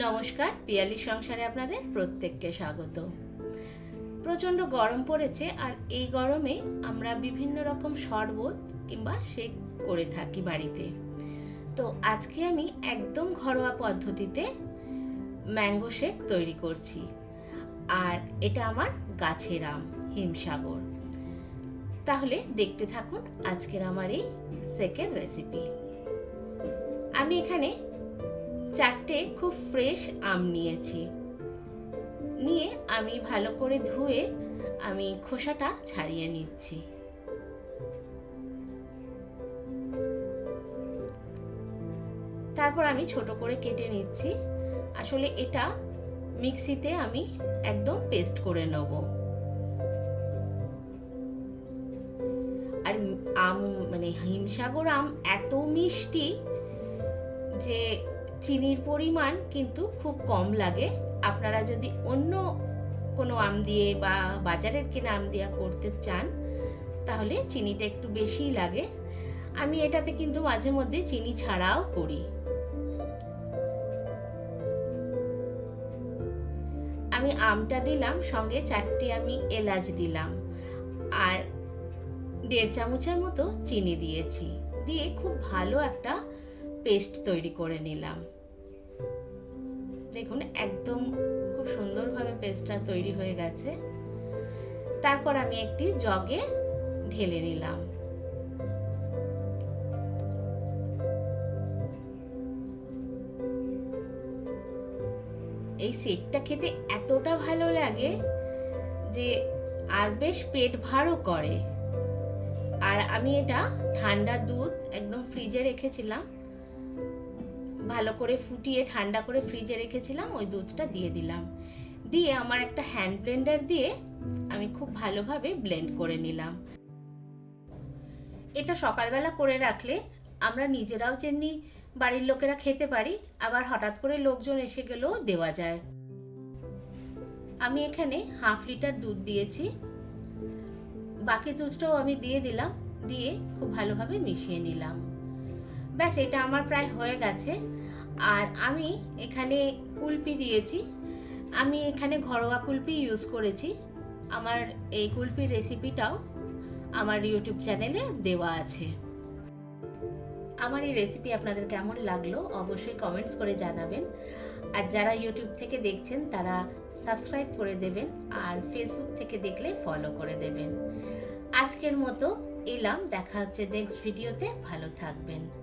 নমস্কার পিয়ালি সংসারে আপনাদের প্রত্যেককে স্বাগত। প্রচণ্ড গরম পড়েছে আর এই গরমে আমরা বিভিন্ন রকম শরবত কিংবা শেক করে থাকি বাড়িতে। তো আজকে আমি একদম ঘরোয়া পদ্ধতিতে ম্যাঙ্গো শেক তৈরি করছি। আর এটা আমার গাছের আম, হিমসাগর। তাহলে দেখতে থাকুন আজকের আমার এই শেকের রেসিপি আমি এখানে চারটে খুব ফ্রেশ আম নিয়েছি। নিয়ে আমি ভালো করে ধুয়ে আমি খোসাটা ছাড়িয়ে নিচ্ছি। তারপর আমি ছোট করে কেটে নিচ্ছি। আসলে এটা মিক্সিতে আমি একদম পেস্ট করে নেব। আর আম মানে হিমসাগর আম এত মিষ্টি যে চিনির পরিমাণ কিন্তু খুব কম লাগে। আপনারা যদি অন্য কোনো আম দিয়ে বা বাজারের কেনা আম দিয়া করতে চান, তাহলে চিনিটা একটু বেশিই লাগে। আমি এটাতে কিন্তু মাঝে মধ্যে চিনি ছাড়াও করি। আমি আমটা দিলাম, সঙ্গে চারটি আমি এলাচ দিলাম। আর দেড় চামচের মতো চিনি দিয়েছি। দিয়ে খুব ভালো একটা পেস্ট তৈরি করে নিলাম। দেখুন, একদম খুব সুন্দরভাবে পেস্টটা তৈরি হয়ে গেছে। তারপর আমি একটি জগে ঢেলে নিলাম। এই সেকটা খেতে এতটা ভালো লাগে যে আর বেশ পেট ভারও করে। আর আমি এটা ঠান্ডা দুধ একদম ফ্রিজে রেখেছিলাম। ভালো করে ফুটিয়ে ঠান্ডা করে ফ্রিজে রেখেছিলাম, ওই দুধটা দিয়ে দিলাম। দিয়ে আমার একটা হ্যান্ড ব্লেন্ডার দিয়ে আমি খুব ভালোভাবে ব্লেন্ড করে নিলাম। এটা সকালবেলা করে রাখলে আমরা নিজেরাও যেমনি বাড়ির লোকেরা খেতে পারি, আবার হঠাৎ করে লোকজন এসে গেলেও দেওয়া যায়। আমি এখানে হাফ লিটার দুধ দিয়েছি। বাকি দুধটাও আমি দিয়ে দিলাম, দিয়ে খুব ভালোভাবে মিশিয়ে নিলাম। ব্যাস, এটা আমার প্রায় হয়ে গেছে। আর আমি এখানে কুলপি দিয়েছি। আমি এখানে ঘরোয়া কুলপি ইউজ করেছি। আমার এই কুলপির রেসিপিটাও আমার ইউটিউব চ্যানেলে দেওয়া আছে। আমার এই রেসিপি আপনাদের কেমন লাগল অবশ্যই কমেন্টস করে জানাবেন। আর যারা ইউটিউব থেকে দেখছেন, তারা সাবস্ক্রাইব করে দেবেন আর ফেসবুক থেকে দেখলে ফলো করে দেবেন। আজকের মতো এলাম। দেখা হচ্ছে নেক্সট ভিডিওতে ভালো থাকবেন।